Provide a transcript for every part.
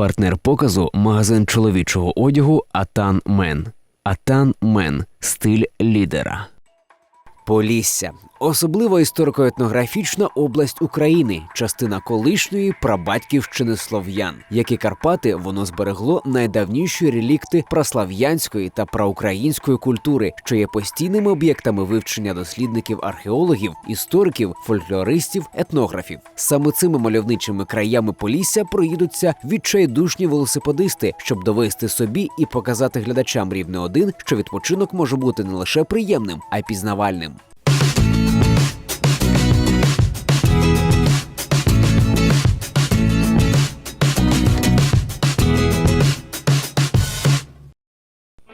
Партнер показу магазин чоловічого одягу Атан Мен. Атан Мен стиль лідера. Полісся особлива історико-етнографічна область України, частина колишньої прабатьківщини слов'ян. Як і Карпати, воно зберегло найдавніші релікти праслав'янської та праукраїнської культури, що є постійними об'єктами вивчення дослідників археологів, істориків, фольклористів, етнографів. Саме цими мальовничими краями Полісся проїдуться відчайдушні велосипедисти, щоб довести собі і показати глядачам рівне один, що відпочинок може бути не лише приємним, а й пізнавальним.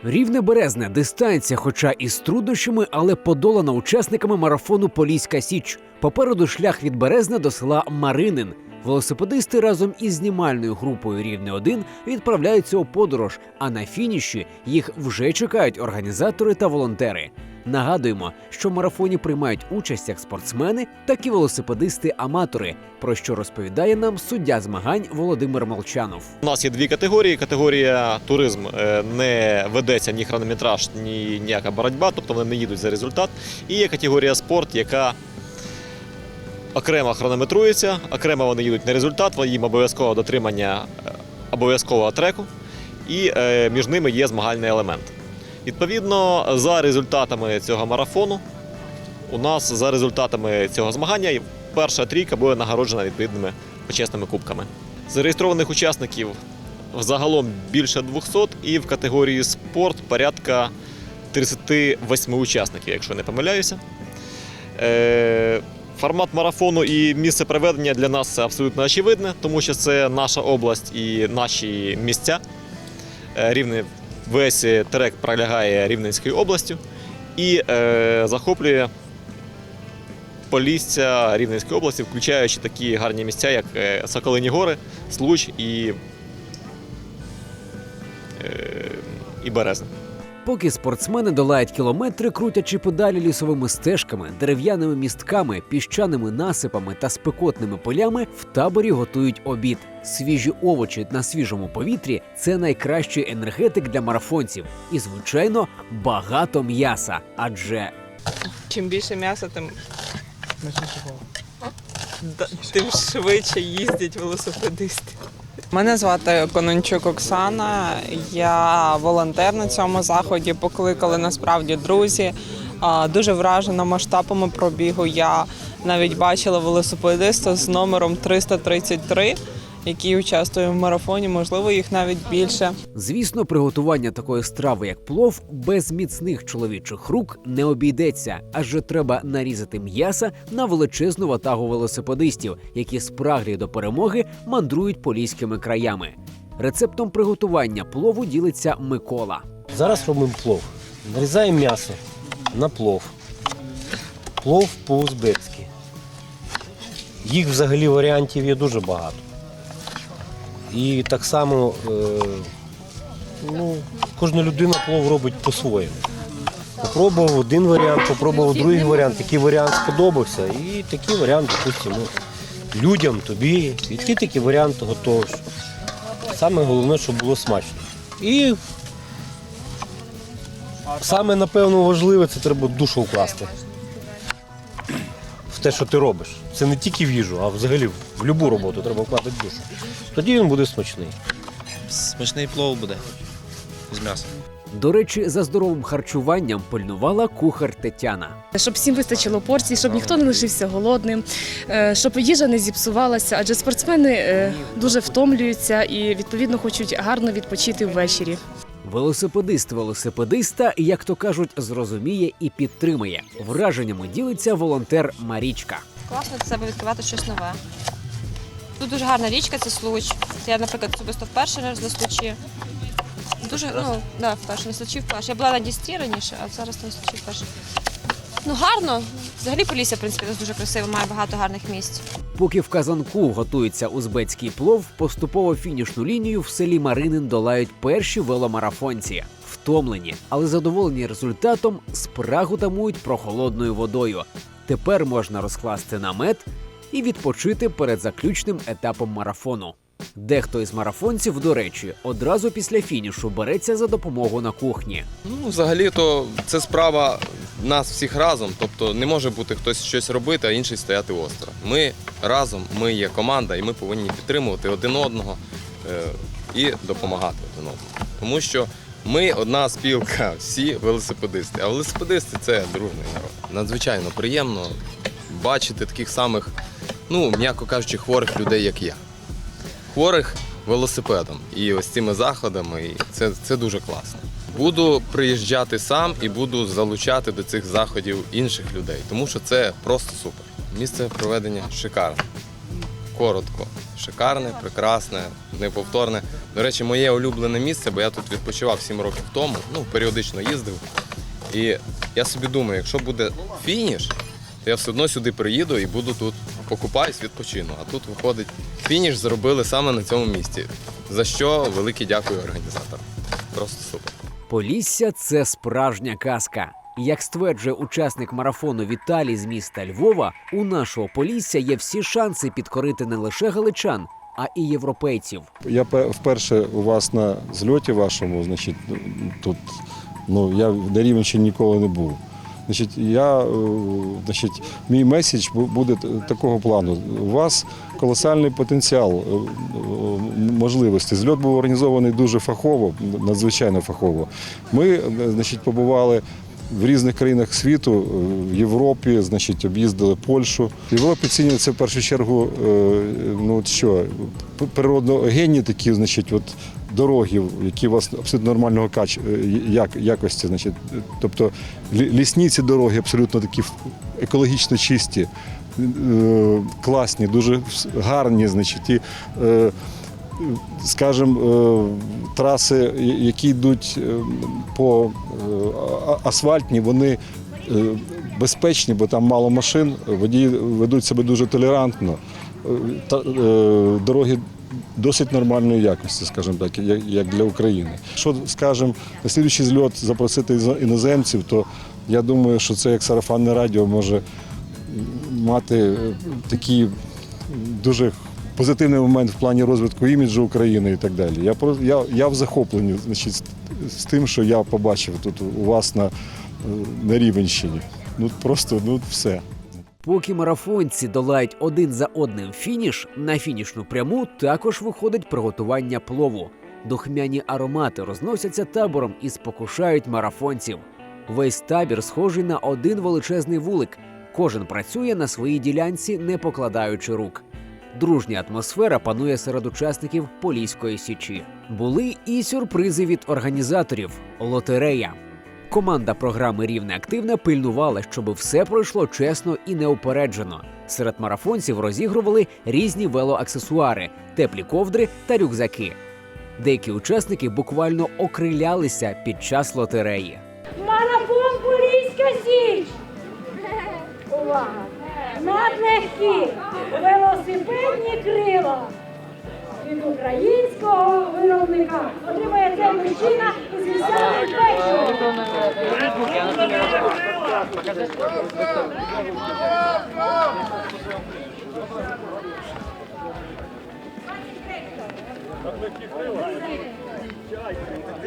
Рівне березне дистанція, хоча і з труднощами, але подолана учасниками марафону Поліська Січ. Попереду шлях від Березне до села Маринин. Велосипедисти разом із знімальною групою Рівне 1 відправляються у подорож. А на фініші їх вже чекають організатори та волонтери. Нагадуємо, що в марафоні приймають участь як спортсмени, так і велосипедисти-аматори, про що розповідає нам суддя змагань Володимир Молчанов. У нас є дві категорії. Категорія туризм е, не ведеться ні хронометраж, ні ніяка боротьба, тобто вони не їдуть за результат. І є категорія спорт, яка окремо хронометрується, окремо вони їдуть на результат, їм обов'язково дотримання е, обов'язкового треку, і е, між ними є змагальний елемент. Відповідно, за результатами цього марафону, у нас за результатами цього змагання перша трійка буде нагороджена відповідними почесними кубками. Зареєстрованих учасників загалом більше 200 і в категорії спорт порядка 38 учасників, якщо не помиляюся. Е, Формат марафону і місце проведення для нас це абсолютно очевидне, тому що це наша область і наші місця. Е, Рівне весь трек пролягає Рівненською областю і е, захоплює Полісся Рівненської області, включаючи такі гарні місця, як е, Соколині Гори, Случ і, е, і Березне. Поки спортсмени долають кілометри, крутячи подалі лісовими стежками, дерев'яними містками, піщаними насипами та спекотними полями, в таборі готують обід. Свіжі овочі на свіжому повітрі це найкращий енергетик для марафонців. І, звичайно, багато м'яса. Адже Чим більше м'яса, тим, тим швидше їздять велосипедисти. Мене звати Конончук Оксана. Я волонтер на цьому заході. Покликали насправді друзі. Дуже вражена масштабами пробігу. Я навіть бачила велосипедиста з номером 333, який участвує в марафоні. Можливо, їх навіть більше. Звісно, приготування такої страви, як плов, без міцних чоловічих рук не обійдеться, адже треба нарізати м'яса на величезну ватагу велосипедистів, які спраглі до перемоги мандрують поліськими краями. Рецептом приготування плову ділиться Микола. Зараз робимо плов. Нарізаємо м'ясо на плов. Плов по-узбецьки. Їх взагалі варіантів є дуже багато. І так само е, ну, кожна людина плов робить по-своєму. Попробував один варіант, попробував другий варіант, який варіант сподобався. І такий варіант, допустимо, людям, тобі. І ти такий варіант готовиш. Саме головне, щоб було смачно. І Саме, напевно, важливе це треба душу вкласти. Те, що ти робиш. Це не тільки в їжу, а взагалі в будь-яку роботу треба вкладати душу. Тоді він буде смачний. Смачний плов буде з м'ясом. До речі, за здоровим харчуванням пильнувала кухар Тетяна. Щоб всім вистачило порцій, щоб ніхто не лишився голодним, е, щоб їжа не зіпсувалася, адже спортсмени е, дуже втомлюються і відповідно хочуть гарно відпочити ввечері. Велосипедист велосипедиста, як то кажуть, зрозуміє і підтримує. Враженнями ділиться волонтер Марічка. Класно для себе відкривати щось нове. Тут дуже гарна річка, це случ. Я, наприклад, особисто вперше раз на случі. Дуже, ну, да, вперше, на случі вперше. Я була на Дісті раніше, а зараз на случі вперше. Ну, гарно. Взагалі Полісся, в принципі, у нас дуже красиво, має багато гарних місць. Поки в казанку готується узбецький плов, поступово фінішну лінію в селі Маринин долають перші веломарафонці. Втомлені, але задоволені результатом, спрагу тамують прохолодною водою. Тепер можна розкласти намет і відпочити перед заключним етапом марафону. Дехто із марафонців, до речі, одразу після фінішу береться за допомогу на кухні. Ну, взагалі-то це справа нас всіх разом. Тобто не може бути хтось щось робити, а інший стояти осторонь. Ми разом, ми є команда, і ми повинні підтримувати один одного е, і допомагати один одному. Тому що ми одна спілка, всі велосипедисти. А велосипедисти це дружний народ. Надзвичайно приємно бачити таких самих, ну, м'яко кажучи, хворих людей, як я. Хворих велосипедом і ось цими заходами. І це, це дуже класно. Буду приїжджати сам і буду залучати до цих заходів інших людей, тому що це просто супер. Місце проведення шикарне. Коротко, шикарне, прекрасне, неповторне. До речі, моє улюблене місце, бо я тут відпочивав 7 років тому, ну, періодично їздив. І я собі думаю, якщо буде фініш, то я все одно сюди приїду і буду тут покупаюсь, відпочину. А тут виходить, фініш зробили саме на цьому місці. За що велике дякую організаторам. Просто супер. Полісся це справжня казка. Як стверджує учасник марафону Віталій з міста Львова, у нашого Полісся є всі шанси підкорити не лише галичан, а і європейців. Я пе- вперше у вас на зльоті вашому, значить, тут ну, я на Рівненщині ніколи не був. Значить, я, е, значить, мій меседж буде такого плану. У вас колосальний потенціал е, е. Зльот був організований дуже фахово, надзвичайно фахово. Ми значить, побували в різних країнах світу, в Європі, значить, об'їздили Польщу. Європі цінять це в першу чергу, ну от що, природно-генні такі, значить, от дороги, які у вас абсолютно нормального кач, е, як, якості. Значить, тобто лісні ці дороги абсолютно такі екологічно чисті, е, класні, дуже гарні, значить. І, е, скажімо, траси, які йдуть по асфальтні, вони безпечні, бо там мало машин, водії ведуть себе дуже толерантно. Дороги досить нормальної якості, скажімо так, як для України. Якщо, скажімо, на слідуючий зльот запросити іноземців, то я думаю, що це як сарафанне радіо може мати е, такі дуже позитивний момент в плані розвитку іміджу України і так далі. Я я, я в захопленні значить, з, з тим, що я побачив тут у вас на, е, на Рівенщині. Ну просто ну все. Поки марафонці долають один за одним фініш, на фінішну пряму також виходить приготування плову. Духмяні аромати розносяться табором і спокушають марафонців. Весь табір схожий на один величезний вулик. Кожен працює на своїй ділянці, не покладаючи рук. Дружня атмосфера панує серед учасників Поліської січі. Були і сюрпризи від організаторів лотерея. Команда програми Рівне активна пильнувала, щоб все пройшло чесно і неупереджено. Серед марафонців розігрували різні велоаксесуари, теплі ковдри та рюкзаки. Деякі учасники буквально окрилялися під час лотереї. Марафон Поліська Січ! Увага! Надлегкі велосипедні крила від українського виробника отримає цей мужчина із печивом.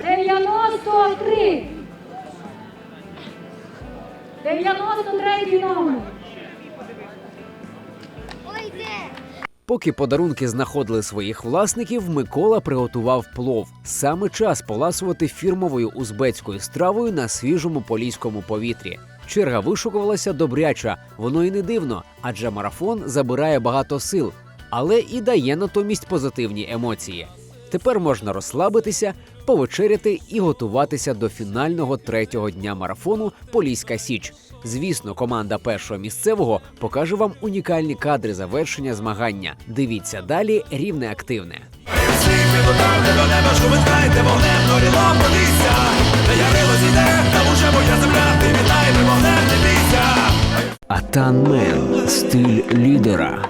Дев'яносто три. 93 номер. Поки подарунки знаходили своїх власників, Микола приготував плов. Саме час поласувати фірмовою узбецькою стравою на свіжому поліському повітрі. Черга вишукувалася добряча, воно і не дивно, адже марафон забирає багато сил, але і дає натомість позитивні емоції. Тепер можна розслабитися, повечеряти і готуватися до фінального третього дня марафону Поліська Січ. Звісно, команда першого місцевого покаже вам унікальні кадри завершення змагання. Дивіться далі рівне активне. Атанмен стиль лідера.